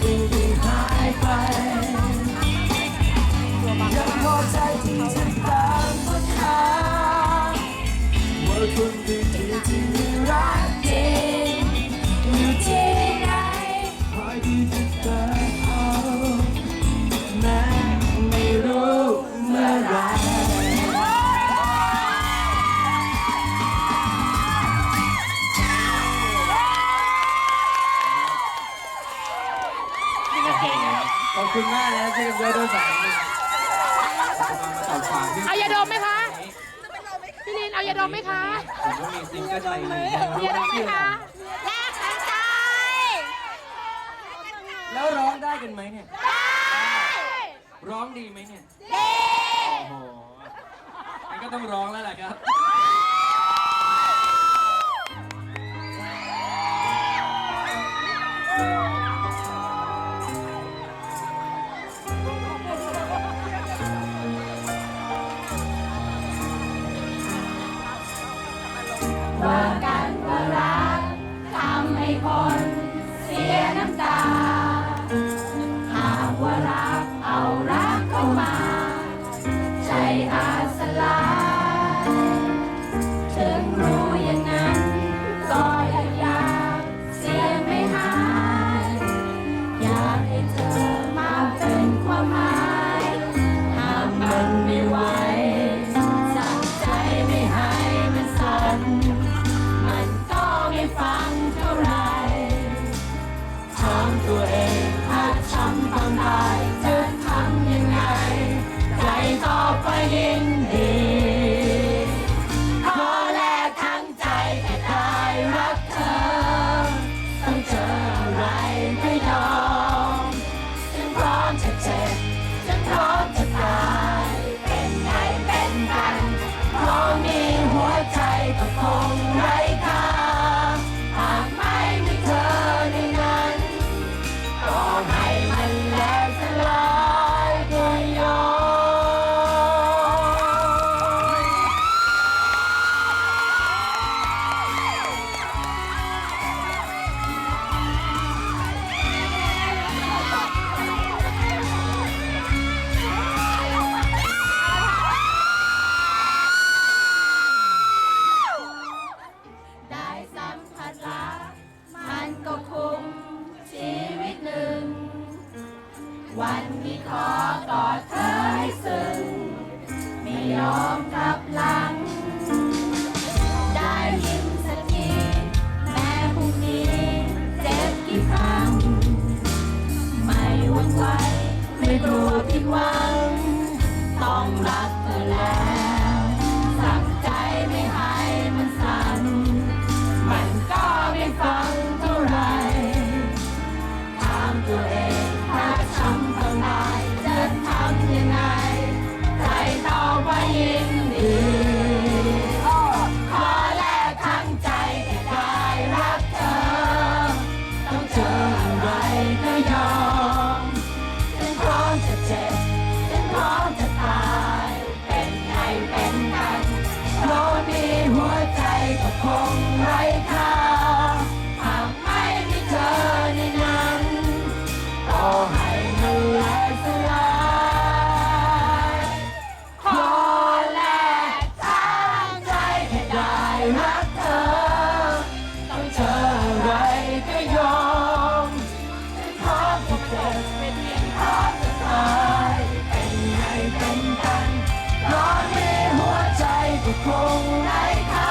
สิ่งที่หายไป ยังใจที่จะตามค้หาว่ คุณมากนะที่เลือกด้วยสายอฉากดเอายาดมไหมคะพี่ลินเอายาดมไหมคะผมก็มีซิงกิลใหม่ยาดมไหมคะแลกหัวใยแล้วร้องได้กันไหมเนี่ย ร้องดีไหมเนี่ย ดีโอ้โหงั้นก็ต้องร้องแล้วแหละครับ คนเสียน้ำตา ขอกอดเธอให้ซึ้งไม่ยอมกลับหลัง 空来看。